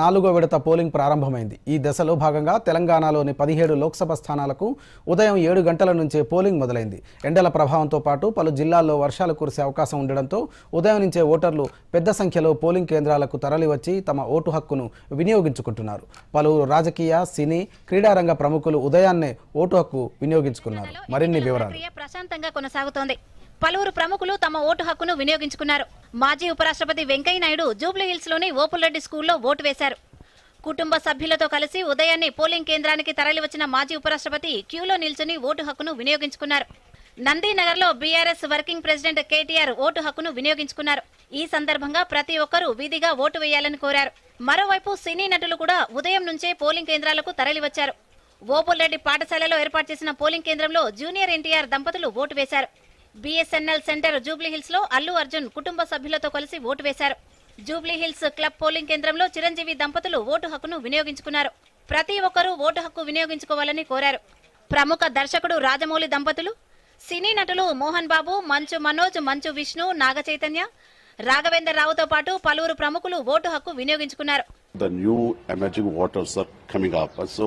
నాలుగో విడత పోలింగ్ ప్రారంభమైంది. ఈ దశలో భాగంగా తెలంగాణలోని పదిహేడు లోక్సభ స్థానాలకు ఉదయం ఏడు గంటల నుంచే పోలింగ్ మొదలైంది. ఎండల ప్రభావంతో పాటు పలు జిల్లాల్లో వర్షాలు కురిసే అవకాశం ఉండడంతో ఉదయం నుంచే ఓటర్లు పెద్ద సంఖ్యలో పోలింగ్ కేంద్రాలకు తరలివచ్చి తమ ఓటు హక్కును వినియోగించుకుంటున్నారు. పలువురు రాజకీయ సినీ క్రీడారంగ ప్రముఖులు ఉదయాన్నే ఓటు హక్కు వినియోగించుకున్నారు. మరిన్ని వివరాలు. ప్రశాంతంగా కొనసాగుతోంది. పలువురు ప్రముఖులు తమ ఓటు హక్కును వినియోగించుకున్నారు. మాజీ ఉపరాష్ట్రపతి వెంకయ్య నాయుడు జూబ్లీ హిల్స్లోని ఓపులరెడ్డి స్కూల్లో ఓటు వేశారు. కుటుంబ సభ్యులతో కలిసి ఉదయాన్నే పోలింగ్ కేంద్రానికి తరలివచ్చిన మాజీ ఉపరాష్ట్రపతి క్యూలో నిల్చుని ఓటు హక్కును వినియోగించుకున్నారు. నందీనగర్లో BRS working president KTR vote హక్కును వినియోగించుకున్నారు. ఈ సందర్భంగా ప్రతి ఒక్కరూ వీధిగా ఓటు వేయాలని కోరారు. మరోవైపు సినీ నటులు కూడా ఉదయం నుంచే పోలింగ్ కేంద్రాలకు తరలివచ్చారు. ఓపుల్రెడ్డి పాఠశాలలో ఏర్పాటు చేసిన పోలింగ్ కేంద్రంలో జూనియర్ ఎన్టీఆర్ దంపతులు ఓటు వేశారు. బీఎస్ఎన్ఎల్ సెంటర్ జూబ్లీహిల్స్లో అల్లు అర్జున్ కుటుంబ సభ్యులతో కలిసి ఓటు వేశారు జూబ్లీహిల్స్ క్లబ్ పోలింగ్ కేంద్రంలో చిరంజీవి దంపతులు ఓటు హక్కును వినియోగించుకున్నారు ప్రతి ఒక్కరూ ఓటు హక్కు వినియోగించుకోవాలని కోరారు ప్రముఖ దర్శకుడు రాజమౌళి దంపతులు సినీ నటులు మోహన్ బాబు మంచు మనోజ్ మంచు విష్ణు నాగ చైతన్య రాఘవేంద్ర రావుతో పాటు పలువురు ప్రముఖులు ఓటు హక్కు వినియోగించుకున్నారు the new emerging waters are coming up. And so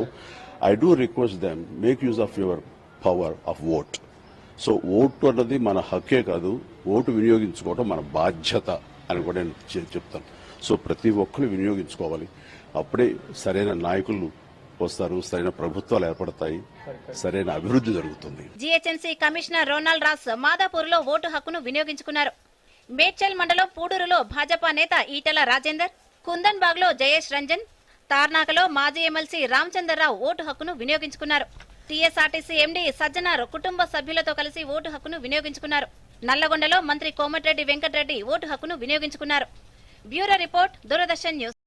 I do request them, make use of your power of vote. So vote అన్నది మన హక్కే కాదు ఓటు వినియోగించుకోవడం మన బాధ్యత అని కూడా నేను చెప్తాను. సో ప్రతి ఒక్కరు వినియోగించుకోవాలి. అప్పుడే సరైన నాయకులు వస్తారు సరైన ప్రభుత్వాలు ఏర్పడతాయి సరైన అభివృద్ధి జరుగుతుంది. జిహెచ్ఎంసీ కమిషనర్ రోనాల్డ్ రాస్ మాదాపూర్లో ఓటు హక్కును వినియోగించుకున్నారు. మేడ్చల్ మండలం పూడూరులో భాజపా నేత ఈటెల రాజేందర్ కుందన్బాగ్లో జయేష్ రంజన్ తార్నాకలో మాజీ ఎమ్మెల్సీ రామచంద్రరావు ఓటు హక్కును వినియోగించుకున్నారు. టీఎస్ఆర్టీసీ ఎండీ సజ్జనార్ కుటుంబ సభ్యులతో కలిసి ఓటు హక్కును వినియోగించుకున్నారు. నల్లగొండలో మంత్రి కోమటిరెడ్డి వెంకటరెడ్డి ఓటు హక్కును వినియోగించుకున్నారు. Bureau report Doordarshan news.